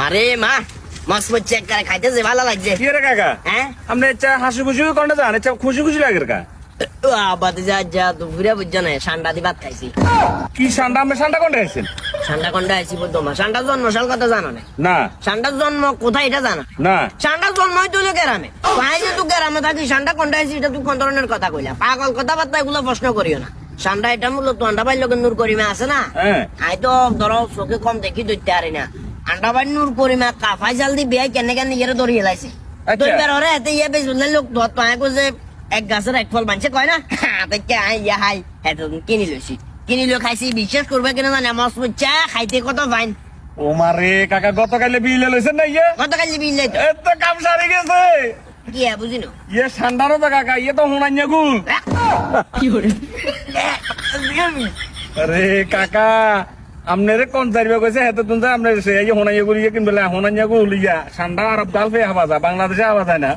মারে মা মাছ এক করে খাইতেছে ভালো লাগছে। কি রে কাকা? হ্যাঁ? আপনি চা হাসি খুশি কোনটা চা খুশি খুশি লাগে কা? বাদে যা যা দুপুরে বুঝছ না সান্ডা দি ভাত খাইছি। কি সান্ডা? আপনি সান্ডা কোনটা আছেন সান্ডা কোনটা আইছি বলতো মা? সান্ডার জন্মশাল কথা জানো না? না। সান্ডার জন্ম কোথায় এটা জানো? না। সান্ডার জন্ম হইতো হলো গ্রামে। ভাই যে তুই গ্রামে থাকি সান্ডা কোনটা আইছি এটা তুই কোন ধরনের কথা কইলা। পাগল কথাবার্তা এগুলো প্রশ্ন করিও না। সান্ডা এটা মূলত আন্ডা ভাই লোকের নূর করিমে আছে না? হ্যাঁ। আই তো ধরো চোখে কম দেখি ধরতে পারি না। আন্ডা ভাই নূর করিমে কাফাই জাল দি বিয়াই কেনে কেনে ইয়ে ধরে এলাইছে আচ্ছা। দইবার হরে এতে ইয়ে বেশ বললে লোক ধর তো আয় যে এক গাছের এক ফল বানছে কয় না তাকে আই ইয়া হাই এত কিনি লইছি কিনি লই খাইছি বিশ্বাস করবে কিনা জানে মস চা খাইতে কত ফাইন ও মারে কাকা গতকালে বিলে লইছেন না ইয়ে কত কালি বিল নাই তো তো কাম সারি গেছে কি হ্যাঁ বুঝিনো ইয়ে সান্ডারও তো কাকা ইয়ে তো হুনাইয়া গুল আরে কাকা আমনেরে কোন জারিবা কইছে হেতে তুমি আমনে সে এই হুনাইয়া গুল ইয়ে কিনবেলা হুনাইয়া গুল ইয়া ঠান্ডা আরব ডাল ফে হাবা যা বাংলাদেশে হাবা যায় না